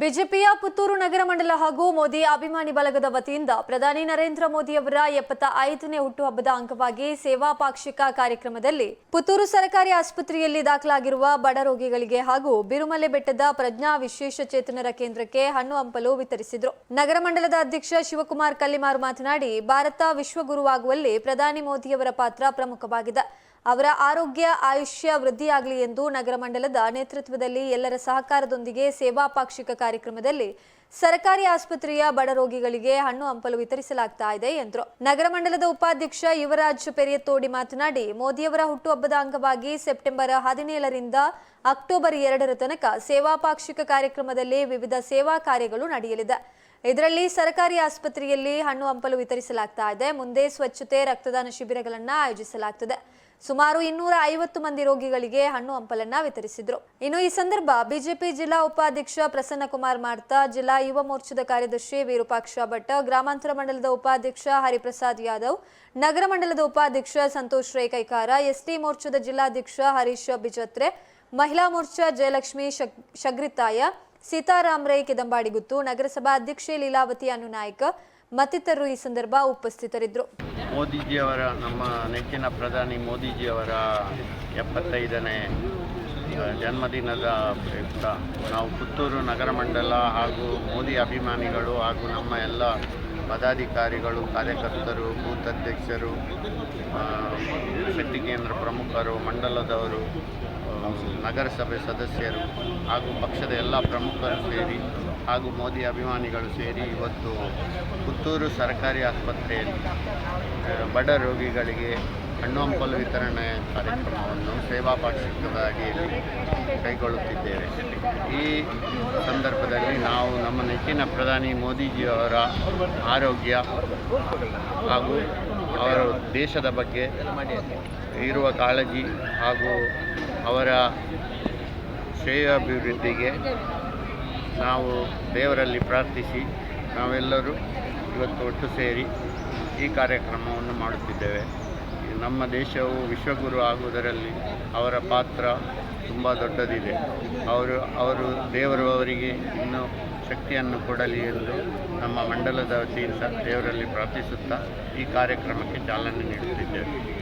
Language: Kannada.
ಬಿಜೆಪಿಯ ಪುತ್ತೂರು ನಗರ ಮಂಡಲ ಹಾಗೂ ಮೋದಿ ಅಭಿಮಾನಿ ಬಳಗದ ವತಿಯಿಂದ ಪ್ರಧಾನಿ ನರೇಂದ್ರ ಮೋದಿಯವರ ಎಪ್ಪತ್ತ ಐದನೇ ಹುಟ್ಟುಹಬ್ಬದ ಅಂಗವಾಗಿ ಸೇವಾ ಪಾಕ್ಷಿಕ ಕಾರ್ಯಕ್ರಮದಲ್ಲಿ ಪುತ್ತೂರು ಸರ್ಕಾರಿ ಆಸ್ಪತ್ರೆಯಲ್ಲಿ ದಾಖಲಾಗಿರುವ ಬಡ ರೋಗಿಗಳಿಗೆ ಹಾಗೂ ಬಿರುಮಲೆ ಬೆಟ್ಟದ ಪ್ರಜ್ಞಾ ವಿಶೇಷ ಚೇತನರ ಕೇಂದ್ರಕ್ಕೆ ಹಣ್ಣು ಹಂಪಲು ವಿತರಿಸಿದರು. ನಗರ ಮಂಡಲದ ಅಧ್ಯಕ್ಷ ಶಿವಕುಮಾರ್ ಕಲ್ಲಿಮಾರು ಮಾತನಾಡಿ, ಭಾರತ ವಿಶ್ವಗುರುವಾಗುವಲ್ಲಿ ಪ್ರಧಾನಿ ಮೋದಿಯವರ ಪಾತ್ರ ಪ್ರಮುಖವಾಗಿದೆ. ಅವರ ಆರೋಗ್ಯ, ಆಯುಷ್ಯ ವೃದ್ಧಿಯಾಗಲಿ ಎಂದು ನಗರ ಮಂಡಲದ ನೇತೃತ್ವದಲ್ಲಿ ಎಲ್ಲರ ಸಹಕಾರದೊಂದಿಗೆ ಸೇವಾ ಪಾಕ್ಷಿಕ ಕಾರ್ಯಕ್ರಮದಲ್ಲಿ ಸರ್ಕಾರಿ ಆಸ್ಪತ್ರೆಯ ಬಡ ರೋಗಿಗಳಿಗೆ ಹಣ್ಣು ಹಂಪಲು ವಿತರಿಸಲಾಗ್ತಾ ಇದೆ ಎಂದರು. ನಗರ ಮಂಡಲದ ಉಪಾಧ್ಯಕ್ಷ ಯುವರಾಜ್ ಪೆರಿಯತ್ತೋಡಿ ಮಾತನಾಡಿ, ಮೋದಿಯವರ ಹುಟ್ಟುಹಬ್ಬದ ಅಂಗವಾಗಿ ಸೆಪ್ಟೆಂಬರ್ ಹದಿನೇಳರಿಂದ ಅಕ್ಟೋಬರ್ ಎರಡರ ತನಕ ಸೇವಾ ಪಾಕ್ಷಿಕ ಕಾರ್ಯಕ್ರಮದಲ್ಲಿ ವಿವಿಧ ಸೇವಾ ಕಾರ್ಯಗಳು ನಡೆಯಲಿದೆ. ಇದರಲ್ಲಿ ಸರ್ಕಾರಿ ಆಸ್ಪತ್ರೆಯಲ್ಲಿ ಹಣ್ಣು ಹಂಪಲು ವಿತರಿಸಲಾಗ್ತಾ ಇದೆ. ಮುಂದೆ ಸ್ವಚ್ಛತೆ, ರಕ್ತದಾನ ಶಿಬಿರಗಳನ್ನು ಆಯೋಜಿಸಲಾಗ್ತದೆ. ಸುಮಾರು ಇನ್ನೂರ ಐವತ್ತು ಮಂದಿ ರೋಗಿಗಳಿಗೆ ಹಣ್ಣು ಹಂಪಲನ್ನ ವಿತರಿಸಿದ್ರು. ಇನ್ನು ಈ ಸಂದರ್ಭ ಬಿಜೆಪಿ ಜಿಲ್ಲಾ ಉಪಾಧ್ಯಕ್ಷ ಪ್ರಸನ್ನ ಕುಮಾರ್ ಮಾಡ್ತಾ, ಜಿಲ್ಲಾ ಯುವ ಮೋರ್ಚಾದ ಕಾರ್ಯದರ್ಶಿ ವಿರೂಪಾಕ್ಷ ಭಟ್, ಗ್ರಾಮಾಂತರ ಮಂಡಲದ ಉಪಾಧ್ಯಕ್ಷ ಹರಿಪ್ರಸಾದ್ ಯಾದವ್, ನಗರ ಮಂಡಲದ ಉಪಾಧ್ಯಕ್ಷ ಸಂತೋಷ್ ರೇ ಕೈಕಾರ, ಎಸ್ಟಿ ಮೋರ್ಚಾದ ಜಿಲ್ಲಾಧ್ಯಕ್ಷ ಹರೀಶ್ ಬಿಜತ್ರೆ, ಮಹಿಳಾ ಮೋರ್ಚಾ ಜಯಲಕ್ಷ್ಮಿ ಶಗ್- ಶಗ್ರಿತಾಯ, ಸೀತಾರಾಮ್ ರೈ ಕಿದಂಬಾಡಿಗುತ್ತು ನಗರಸಭಾ ಅಧ್ಯಕ್ಷೆ ಲೀಲಾವತಿ ಅನುನಾಯ್ಕ ಮತ್ತಿತರರು ಈ ಸಂದರ್ಭ ಉಪಸ್ಥಿತರಿದ್ದರು. ಮೋದಿಜಿಯವರ, ನಮ್ಮ ನೆಚ್ಚಿನ ಪ್ರಧಾನಿ ಮೋದಿಜಿಯವರ ಎಪ್ಪತ್ತೈದನೇ ಜನ್ಮದಿನದ ಪ್ರಯುಕ್ತ ನಾವು ಪುತ್ತೂರು ನಗರ ಮಂಡಲ ಹಾಗೂ ಮೋದಿ ಅಭಿಮಾನಿಗಳು ಹಾಗೂ ನಮ್ಮ ಎಲ್ಲ ಪದಾಧಿಕಾರಿಗಳು, ಕಾರ್ಯಕರ್ತರು, ಬೂತ್ ಅಧ್ಯಕ್ಷರು ಶಕ್ತಿ ಕೇಂದ್ರ ಪ್ರಮುಖರು, ಮಂಡಲದವರು ನಗರಸಭೆ ಸದಸ್ಯರು ಹಾಗೂ ಪಕ್ಷದ ಎಲ್ಲ ಪ್ರಮುಖರು ಸೇರಿ ಹಾಗೂ ಮೋದಿ ಅಭಿಮಾನಿಗಳು ಸೇರಿ ಇವತ್ತು ಪುತ್ತೂರು ಸರ್ಕಾರಿ ಆಸ್ಪತ್ರೆಯಲ್ಲಿ ಬಡ ರೋಗಿಗಳಿಗೆ ಹಣ್ಣು ವಿತರಣೆ ಕಾರ್ಯಕ್ರಮವನ್ನು ಸೇವಾ ಪಾಕ್ಷಿಕವಾಗಿ ಕೈಗೊಳ್ಳುತ್ತಿದ್ದೇವೆ. ಈ ಸಂದರ್ಭದಲ್ಲಿ ನಾವು ನಮ್ಮ ನೆಚ್ಚಿನ ಪ್ರಧಾನಿ ಮೋದಿಜಿಯವರ ಆರೋಗ್ಯ ಹಾಗೂ ಅವರ ದೇಶದ ಬಗ್ಗೆ ಇರುವ ಕಾಳಜಿ ಹಾಗೂ ಅವರ ಶ್ರೇಯಾಭಿವೃದ್ಧಿಗೆ ನಾವು ದೇವರಲ್ಲಿ ಪ್ರಾರ್ಥಿಸಿ ನಾವೆಲ್ಲರೂ ಇವತ್ತು ಒಟ್ಟು ಸೇರಿ ಈ ಕಾರ್ಯಕ್ರಮವನ್ನು ಮಾಡುತ್ತಿದ್ದೇವೆ. ನಮ್ಮ ದೇಶವು ವಿಶ್ವಗುರು ಆಗುವುದರಲ್ಲಿ ಅವರ ಪಾತ್ರ ತುಂಬ ದೊಡ್ಡದಿದೆ. ಅವರು ಅವರು ದೇವರು ಅವರಿಗೆ ಇನ್ನೂ ಶಕ್ತಿಯನ್ನು ಕೊಡಲಿ ಎಂದು ನಮ್ಮ ಮಂಡಲದ ವತಿಯಿಂದ ದೇವರಲ್ಲಿ ಪ್ರಾರ್ಥಿಸುತ್ತಾ ಈ ಕಾರ್ಯಕ್ರಮಕ್ಕೆ ಚಾಲನೆ ನೀಡುತ್ತಿದ್ದೇವೆ.